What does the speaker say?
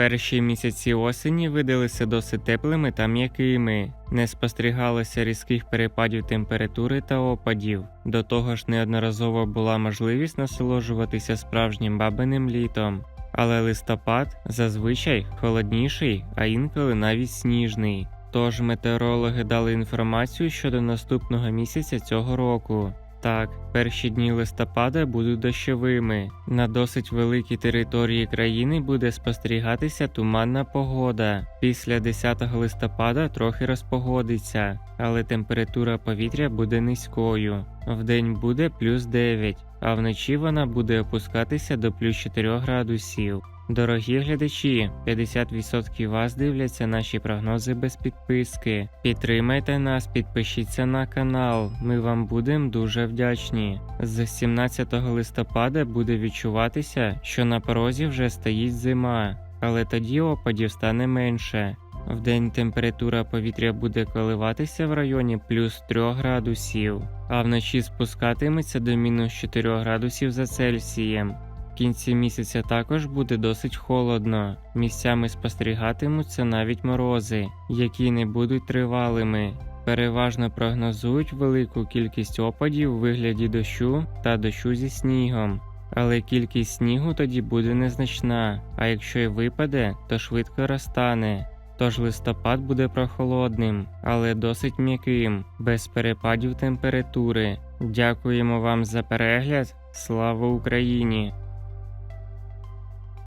Перші місяці осені видалися досить теплими та м'якими. Не спостерігалося різких перепадів температури та опадів. До того ж, неодноразово була можливість насолоджуватися справжнім бабиним літом. Але листопад зазвичай холодніший, а інколи навіть сніжний. Тож метеорологи дали інформацію щодо наступного місяця цього року. Так, перші дні листопада будуть дощовими. На досить великій території країни буде спостерігатися туманна погода. Після 10 листопада трохи розпогодиться, але температура повітря буде низькою. Вдень буде плюс 9, а вночі вона буде опускатися до плюс 4 градусів. Дорогі глядачі, 50% вас дивляться наші прогнози без підписки. Підтримайте нас, підпишіться на канал. Ми вам будемо дуже вдячні. З 17 листопада буде відчуватися, що на порозі вже стоїть зима, але тоді опадів стане менше. Вдень температура повітря буде коливатися в районі плюс 3 градусів, а вночі спускатиметься до мінус 4 градусів за Цельсієм. Кінці місяця також буде досить холодно. Місцями спостерігатимуться навіть морози, які не будуть тривалими. Переважно прогнозують велику кількість опадів у вигляді дощу та дощу зі снігом. Але кількість снігу тоді буде незначна, а якщо й випаде, то швидко розтане. Тож листопад буде прохолодним, але досить м'яким, без перепадів температури. Дякуємо вам за перегляд. Слава Україні!